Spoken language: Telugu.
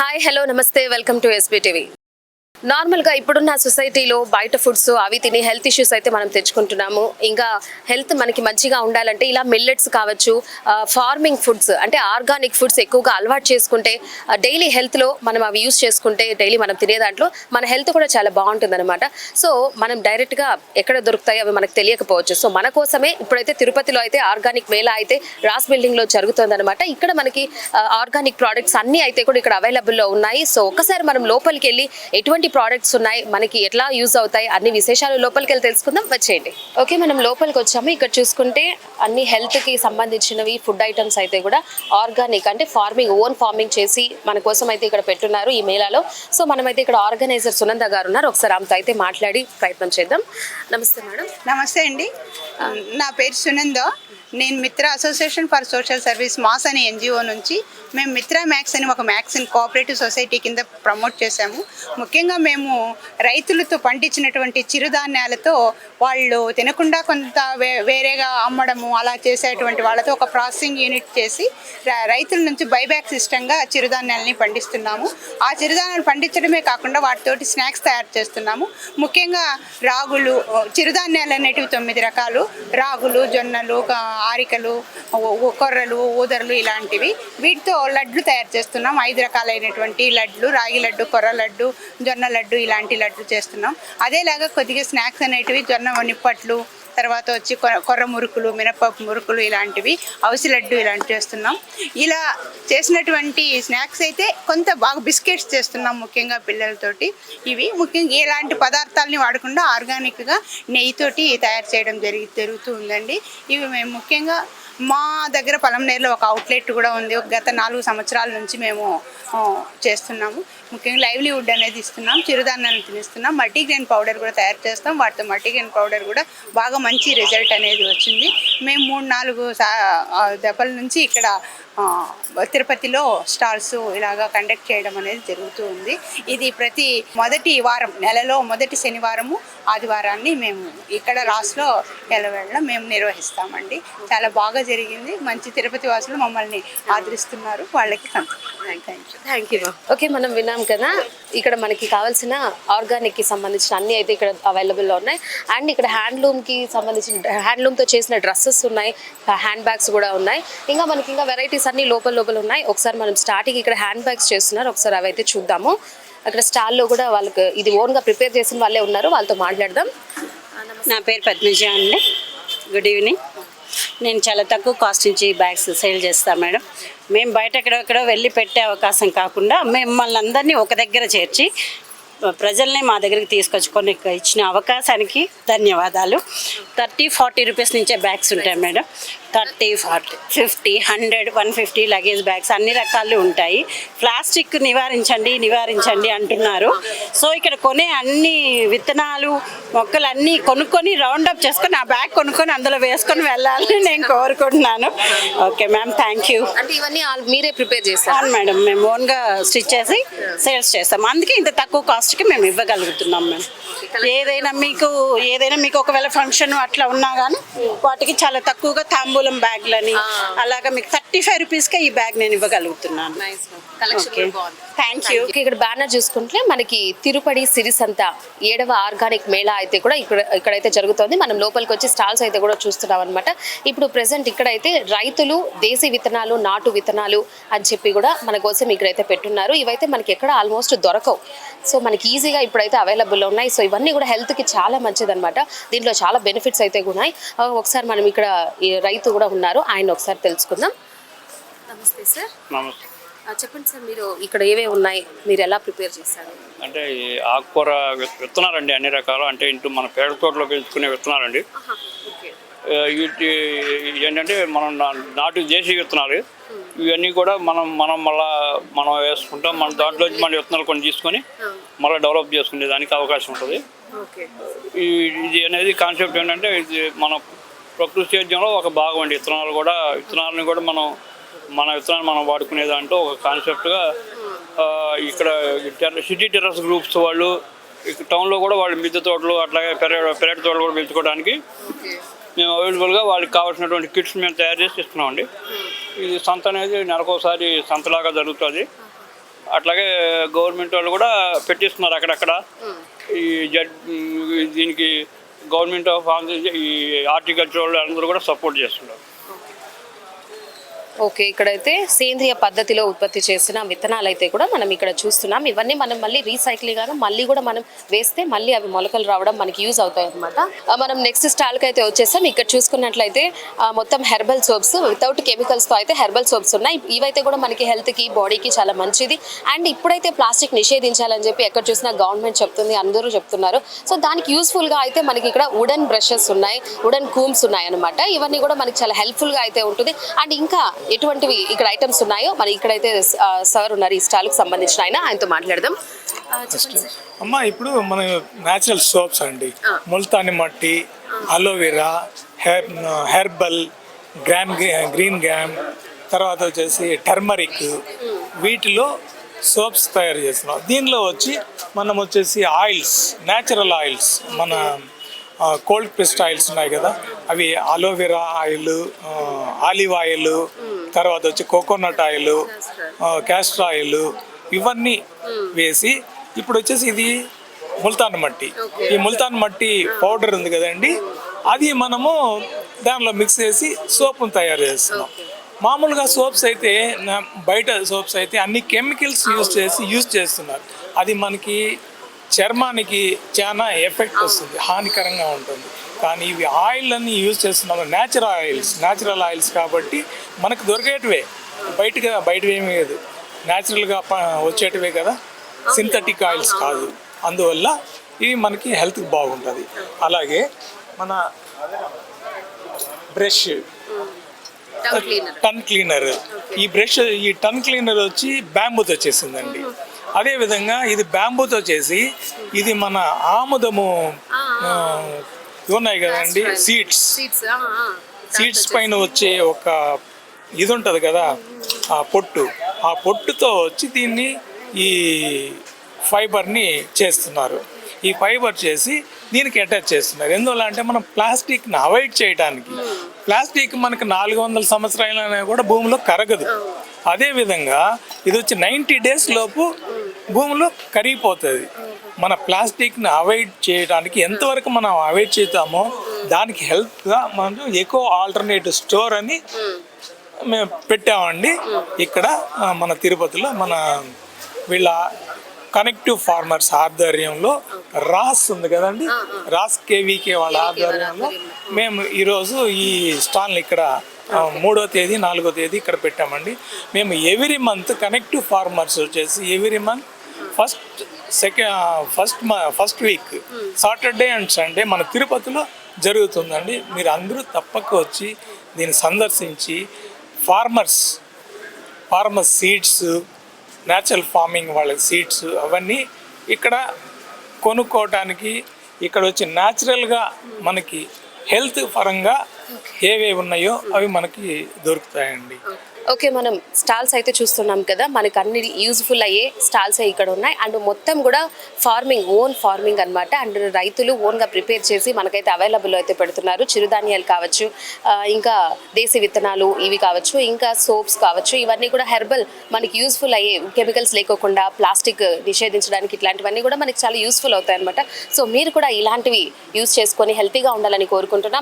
హాయ్ హలో నమస్తే వెల్కమ్ టు ఎస్బీ టీవీ నార్మల్గా ఇప్పుడున్న సొసైటీలో బయట ఫుడ్స్ అవి తిని హెల్త్ ఇష్యూస్ అయితే మనం తెచ్చుకుంటున్నాము. ఇంకా హెల్త్ మనకి మంచిగా ఉండాలంటే ఇలా మిల్లెట్స్ కావచ్చు ఫార్మింగ్ ఫుడ్స్ అంటే ఆర్గానిక్ ఫుడ్స్ ఎక్కువగా అలవాటు చేసుకుంటే డైలీ హెల్త్లో మనం అవి యూస్ చేసుకుంటే డైలీ మనం తినే దాంట్లో మన హెల్త్ కూడా చాలా బాగుంటుందనమాట సో మనం డైరెక్ట్గా ఎక్కడ దొరుకుతాయో అవి మనకు తెలియకపోవచ్చు. సో మన కోసమే ఇప్పుడైతే తిరుపతిలో అయితే ఆర్గానిక్ మేళా అయితే రాస్ బిల్డింగ్లో జరుగుతుంది ఇక్కడ మనకి ఆర్గానిక్ ప్రోడక్ట్స్ అన్నీ అయితే కూడా ఇక్కడ అవైలబుల్లో ఉన్నాయి. సో ఒకసారి మనం లోపలికి వెళ్ళి ఎటువంటి ప్రోడక్ట్స్ ఉన్నాయి మనకి ఎట్లా యూజ్ అవుతాయి అన్ని విశేషాలు లోపలికి వెళ్ళి తెలుసుకుందాం. వచ్చేయండి. ఓకే మనం లోపలికి వచ్చాము. ఇక్కడ చూసుకుంటే అన్ని health కి సంబంధించినవి ఫుడ్ ఐటమ్స్ అయితే కూడా ఆర్గానిక్ అంటే ఫార్మింగ్ ఓన్ ఫార్మింగ్ చేసి మన కోసం అయితే ఇక్కడ పెట్టున్నారు ఈ మేళాలో. సో మనమైతే ఇక్కడ ఆర్గనైజర్ సునంద గారు ఉన్నారు. ఒకసారి ఆమెతో అయితే మాట్లాడి ప్రయత్నం చేద్దాం. నమస్తే మేడం. నమస్తే అండి. నా పేరు సునంద. నేను Mitra association for social service MASS అనే ఎన్జిఓ నుంచి మేము మిత్ర మ్యాక్స్ అని ఒక మ్యాక్సిన్ కోఆపరేటివ్ సొసైటీ కింద ప్రమోట్ చేశాము. ముఖ్యంగా మేము రైతులతో పండించినటువంటి చిరుధాన్యాలతో వాళ్ళు తినకుండా కొంత వే వేరేగా అమ్మడము అలా చేసేటువంటి వాళ్ళతో ఒక ప్రాసెసింగ్ యూనిట్ చేసి రైతుల నుంచి బైబ్యాక్ సిస్టంగా చిరుధాన్యాలని పండిస్తున్నాము. ఆ చిరుధాన్యాలు పండించడమే కాకుండా వాటితోటి స్నాక్స్ తయారు చేస్తున్నాము. ముఖ్యంగా రాగులు చిరుధాన్యాలు అనేటివి తొమ్మిది రకాలు. రాగులు జొన్నలు ఆరికలు కొర్రలు ఊదరలు ఇలాంటివి. వీటితో లడ్లు తయారు చేస్తున్నాం. ఐదు రకాలైనటువంటి లడ్లు రాగి లడ్డు కొర్ర లడ్డు జొన్న లడ్డు ఇలాంటి లడ్లు చేస్తున్నాం. అదేలాగా కొద్దిగా స్నాక్స్ అనేటివి జొన్న నిప్పట్లు తర్వాత వచ్చి కొర్ర మురుకులు మినపప్పు మురుకులు ఇలాంటివి అవసి లడ్డు ఇలాంటివి చేస్తున్నాం ఇలా చేసినటువంటి స్నాక్స్ అయితే కొంత బాగా బిస్కెట్స్ చేస్తున్నాం ముఖ్యంగా పిల్లలతోటి. ఇవి ముఖ్యంగా ఎలాంటి పదార్థాలని వాడకుండా ఆర్గానిక్గా నెయ్యితోటి తయారు చేయడం జరిగి జరుగుతూ ఉందండి. ఇవి మేము ముఖ్యంగా మా దగ్గర పలంనేరులో ఒక అవుట్లెట్ కూడా ఉంది. ఒక గత నాలుగు సంవత్సరాల నుంచి మేము చేస్తున్నాము. ముఖ్యంగా లైవ్లీవుడ్ అనేది ఇస్తున్నాం చిరుధాన్యాలను తినిస్తున్నాం మల్టీగ్రెయిన్ పౌడర్ కూడా తయారు చేస్తాం. వాటితో మల్టీగ్రెయిన్ పౌడర్ కూడా బాగా మంచి రిజల్ట్ అనేది వచ్చింది. మేము మూడు నాలుగు సా దెబ్బల నుంచి ఇక్కడ తిరుపతిలో స్టాల్స్ ఇలాగా కండక్ట్ చేయడం అనేది జరుగుతూ ఉంది. ఇది ప్రతి మొదటి వారం నెలలో మొదటి శనివారము ఆదివారాన్ని మేము ఇక్కడ రాస్లో ఎలవేళ్ళ మేము నిర్వహిస్తామండి. చాలా బాగా జరిగింది. మంచి తిరుపతి వాసులు మమ్మల్ని ఆదరిస్తున్నారు. వాళ్ళకి thank you. Thank you okay మనం విన్నాం కదా ఇక్కడ మనకి కావాల్సిన ఆర్గానిక్కి సంబంధించిన అన్ని అయితే ఇక్కడ అవైలబుల్లో ఉన్నాయి. అండ్ ఇక్కడ హ్యాండ్లూమ్కి సంబంధించిన హ్యాండ్లూమ్తో చేసిన డ్రెస్సెస్ ఉన్నాయి. హ్యాండ్ బ్యాగ్స్ కూడా ఉన్నాయి. ఇంకా మనకి ఇంకా వెరైటీస్ అన్ని లోపల లోపల ఉన్నాయి. ఒకసారి మనం స్టార్టింగ్ ఇక్కడ హ్యాండ్ బ్యాగ్స్ చేస్తున్నారు. ఒకసారి అవి అయితే చూద్దాము. అక్కడ స్టాల్లో కూడా వాళ్ళకి ఇది ఓన్గా ప్రిపేర్ చేసిన వాళ్ళే ఉన్నారు. వాళ్ళతో మాట్లాడదాం. నా పేరు పద్మజ అండి. గుడ్ ఈవినింగ్ నేను చాలా తక్కువ కాస్ట్ నుంచి బ్యాగ్స్ సేల్ చేస్తాను మేడం. మేము బయట ఎక్కడెక్కడో వెళ్ళి పెట్టే అవకాశం కాకుండా మిమ్మల్ని అందరినీ ఒక దగ్గర చేర్చి ప్రజల్ని మా దగ్గరికి తీసుకొచ్చుకొని ఇచ్చిన అవకాశానికి ధన్యవాదాలు. థర్టీ ఫార్టీ రూపీస్ నుంచే బ్యాగ్స్ ఉంటాయి madam. Thirty forty fifty hundred one fifty luggage bags అన్ని రకాలు ఉంటాయి. ప్లాస్టిక్ నివారించండి నివారించండి అంటున్నారు. సో ఇక్కడ కొనే అన్ని విత్తనాలు మొక్కలు అన్నీ కొనుక్కొని రౌండ్ అప్ చేసుకొని ఆ బ్యాగ్ కొనుక్కొని అందులో వేసుకొని వెళ్ళాలని నేను కోరుకుంటున్నాను. ఓకే మ్యామ్ థ్యాంక్ యూ అంటే ఇవన్నీ మీరే ప్రిపేర్ చేస్తారు అవును మేడం మేము ఓన్గా స్టిచ్ చేసి సేల్స్ చేస్తాం. అందుకే ఇంత తక్కువ కాస్ట్కి మేము ఇవ్వగలుగుతున్నాం మేము ఏదైనా మీకు ఏదైనా మీకు ఒకవేళ ఫంక్షన్ అట్లా ఉన్నా కానీ వాటికి చాలా తక్కువగా తాంబూలం బ్యాగ్లని అలాగా మీకు థర్టీ ఫైవ్ రూపీస్కే ఈ బ్యాగ్ నేను ఇవ్వగలుగుతున్నాను. థ్యాంక్ యూ ఇక్కడ బ్యానర్ చూసుకుంటే మనకి తిరుపతి సిరిసంత ఏడవ ఆర్గానిక్ మేళా అయితే కూడా ఇక్కడ ఇక్కడైతే జరుగుతోంది. మనం లోపలికి వచ్చి స్టాల్స్ అయితే కూడా చూస్తున్నాం అనమాట ఇప్పుడు ప్రెసెంట్ ఇక్కడైతే రైతులు దేశీ విత్తనాలు నాటు విత్తనాలు అని చెప్పి కూడా మన కోసం ఇక్కడైతే పెట్టున్నారు. ఇవైతే మనకి ఎక్కడ ఆల్మోస్ట్ దొరకవు. సో మనకి ఈజీగా ఇప్పుడైతే అవైలబుల్ ఉన్నాయి. సో ఇవన్నీ కూడా హెల్త్కి చాలా మంచిదన్నమాట. దీంట్లో చాలా బెనిఫిట్స్ అయితే ఉన్నాయి. ఒకసారి మనం ఇక్కడ రైతు కూడా ఉన్నారు. ఆయన ఒకసారి తెలుసుకుందాం. నమస్తే సార్. నమస్తే. చెప్పండి సార్ మీరు ఇక్కడ ఏవేవి ఉన్నాయి? మీరు ఎలా ప్రిపేర్ చేశారు? అంటే ఈ ఆకుకూర విత్- విత్తనాలండి అన్ని రకాలు. అంటే ఇంటూ మన పేడ తోటలో పెంచుకునే విత్తనాలండి. వీటి ఏంటంటే మనం నాటు దేశీ విత్తనాలు. ఇవన్నీ కూడా మనం మనం మళ్ళా మనం వేసుకుంటాం. మన దాంట్లో మన విత్తనాలు కొన్ని తీసుకొని మళ్ళీ డెవలప్ చేసుకునే దానికి అవకాశం ఉంటుంది. ఓకే. ఈ ఇది అనేది కాన్సెప్ట్ ఏంటంటే ఇది మన ప్రకృతి సేద్యంలో ఒక భాగం అండి విత్తనాలు కూడా విత్తనాలను కూడా మనం మన విత్తనాలు మనం వాడుకునే దాంట్లో ఒక కాన్సెప్ట్గా ఇక్కడ సిటీ టెర్రస్ గ్రూప్స్ వాళ్ళు ఇక్కడ టౌన్లో కూడా వాళ్ళు మిద్దె తోటలు అట్లాగే పెరటి పెరటి తోటలు కూడా పెంచుకోవడానికి మేము అవైలబుల్గా వాళ్ళకి కావాల్సినటువంటి కిట్స్ మేము తయారు చేసి ఇస్తున్నామండి. ఇది సంత అనేది నెలకోసారి సంతలాగా జరుగుతుంది. అట్లాగే గవర్నమెంట్ వాళ్ళు కూడా పెట్టిస్తున్నారు అక్కడక్కడ. ఈ జడ్ దీనికి గవర్నమెంట్ ఆఫ్ ఆంధ్ర ఈ హార్టికల్చర్ వాళ్ళు అందరూ కూడా సపోర్ట్ చేస్తున్నారు. ఓకే ఇక్కడైతే సేంద్రియ పద్ధతిలో ఉత్పత్తి చేసిన విత్తనాలు అయితే కూడా మనం ఇక్కడ చూస్తున్నాం. ఇవన్నీ మనం మళ్ళీ రీసైక్లింగ్ గాను మళ్ళీ కూడా మనం వేస్తే మళ్ళీ అవి మొలకలు రావడం మనకి యూజ్ అవుతాయి అనమాట మనం నెక్స్ట్ స్టాల్కి అయితే వచ్చేసాం. ఇక్కడ చూసుకున్నట్లయితే మొత్తం హెర్బల్ సోప్స్ వితౌట్ కెమికల్స్తో అయితే హెర్బల్ సోప్స్ ఉన్నాయి. ఇవైతే కూడా మనకి హెల్త్కి బాడీకి చాలా మంచిది. అండ్ ఇప్పుడైతే ప్లాస్టిక్ నిషేధించాలని చెప్పి ఎక్కడ చూసినా గవర్నమెంట్ చెప్తుంది అందరూ చెప్తున్నారు. సో దానికి యూస్ఫుల్గా అయితే మనకి ఇక్కడ వుడెన్ బ్రషెస్ ఉన్నాయి వుడెన్ కూమ్స్ ఉన్నాయి అనమాట ఇవన్నీ కూడా మనకి చాలా హెల్ప్ఫుల్గా అయితే ఉంటుంది. అండ్ ఇంకా ఎటువంటివి ఇక్కడ ఐటమ్స్ ఉన్నాయో? మరి ఇక్కడైతే సార్ ఉన్నారు ఈ స్టాల్కి సంబంధించిన ఆయన ఆయనతో మాట్లాడదాం. అమ్మ ఇప్పుడు మన న్యాచురల్ సోప్స్ అండి. Multani mitti aloe vera her herbal gram green gram తర్వాత వచ్చేసి టర్మరిక్ వీటిలో సోప్స్ తయారు చేస్తున్నాం. దీనిలో వచ్చి మనం వచ్చేసి ఆయిల్స్ న్యాచురల్ ఆయిల్స్ మన కోల్డ్ ప్రెస్డ్ ఆయిల్స్ ఉన్నాయి కదా అవి అలోవెరా ఆయిల్ ఆలివ్ ఆయిల్ తర్వాత వచ్చి కోకోనట్ ఆయిల్ క్యాస్టర్ ఆయిల్ ఇవన్నీ వేసి ఇప్పుడు వచ్చేసి ఇది ముల్తాన్ మట్టి. ఈ ముల్తాన్ మట్టి పౌడర్ ఉంది కదండి అది మనము దానిలో మిక్స్ చేసి సోప్ను తయారు చేస్తున్నాం. మామూలుగా సోప్స్ అయితే బయట సోప్స్ అయితే అన్ని కెమికల్స్ యూజ్ చేసి యూజ్ చేస్తున్నారు. అది మనకి చర్మానికి చాలా ఎఫెక్ట్ వస్తుంది హానికరంగా ఉంటుంది. కానీ ఇవి ఆయిల్ అన్ని యూజ్ చేస్తున్నాము న్యాచురల్ ఆయిల్స్ న్యాచురల్ ఆయిల్స్ కాబట్టి మనకు దొరికేటివే. బయటగా బయటవి ఏమీ లేదు. న్యాచురల్గా వచ్చేటివే కదా. సింథటిక్ ఆయిల్స్ కాదు. అందువల్ల ఇవి మనకి హెల్త్కి బాగుంటుంది. అలాగే మన బ్రష్. Tongue cleaner. ఈ బ్రష్ ఈ టన్ క్లీనర్ వచ్చి బ్యాంబూతో చేసిందండి. అదే విధంగా ఇది బ్యాంబూతో చేసి ఇది మన ఆముదము ఉన్నాయి కదండి సీడ్స్ సీడ్స్ పైన వచ్చే ఒక ఇది ఉంటుంది కదా ఆ పొట్టు. ఆ పొట్టుతో వచ్చి దీన్ని ఈ ఫైబర్ని చేస్తున్నారు. ఈ ఫైబర్ చేసి దీనికి అటాచ్ చేస్తున్నారు. ఎందువల్ల అంటే మనం ప్లాస్టిక్ని అవాయిడ్ చేయడానికి ప్లాస్టిక్ మనకి నాలుగు వందల సంవత్సరాలైనా కూడా భూమిలో కరగదు. అదేవిధంగా ఇది వచ్చి నైంటీ డేస్ లోపు భూమిలో కరిగిపోతుంది. మన ప్లాస్టిక్ని అవాయిడ్ చేయడానికి ఎంతవరకు మనం అవాయిడ్ చేస్తామో దానికి హెల్ప్గా మనం ఎకో ఆల్టర్నేటివ్ స్టోర్ అని మేము పెట్టామండి. ఇక్కడ మన తిరుపతిలో మన వీళ్ళ కనెక్టివ్ ఫార్మర్స్ ఆధ్వర్యంలో రాస్ ఉంది కదండి. రాస్ కేవీకే వాళ్ళ ఆధ్వర్యంలో మేము ఈరోజు ఈ స్టాల్ని ఇక్కడ మూడో తేదీ నాలుగో తేదీ ఇక్కడ పెట్టామండి. మేము ఎవ్రీ మంత్ కనెక్టివ్ ఫార్మర్స్ వచ్చేసి every month first second first first week Saturday and Sunday మన తిరుపతిలో జరుగుతుందండి. మీరు అందరూ తప్పక వచ్చి దీన్ని సందర్శించి farmers farmer seeds natural farming వాళ్ళ సీడ్స్ అవన్నీ ఇక్కడ కొనుక్కోవటానికి ఇక్కడ వచ్చి న్యాచురల్గా మనకి హెల్త్ పరంగా ఏవేవి ఉన్నాయో అవి మనకి దొరుకుతాయండి. ఓకే మనం స్టాల్స్ అయితే చూస్తున్నాం కదా మనకు అన్ని యూజ్ఫుల్ అయ్యే స్టాల్స్ ఇక్కడ ఉన్నాయి. అండ్ మొత్తం కూడా ఫార్మింగ్ ఓన్ ఫార్మింగ్ అన్నమాట. అండ్ రైతులు ఓన్గా ప్రిపేర్ చేసి మనకైతే అవైలబుల్ అయితే పెడుతున్నారు. చిరుధాన్యాలు కావచ్చు ఇంకా దేశీ విత్తనాలు ఇవి కావచ్చు ఇంకా సోప్స్ కావచ్చు ఇవన్నీ కూడా హెర్బల్ మనకి యూస్ఫుల్ అయ్యే కెమికల్స్ లేకోకుండా ప్లాస్టిక్ నిషేధించడానికి ఇట్లాంటివన్నీ కూడా మనకి చాలా యూస్ఫుల్ అవుతాయి అనమాట సో మీరు కూడా ఇలాంటివి యూస్ చేసుకొని హెల్తీగా ఉండాలని కోరుకుంటున్నాం.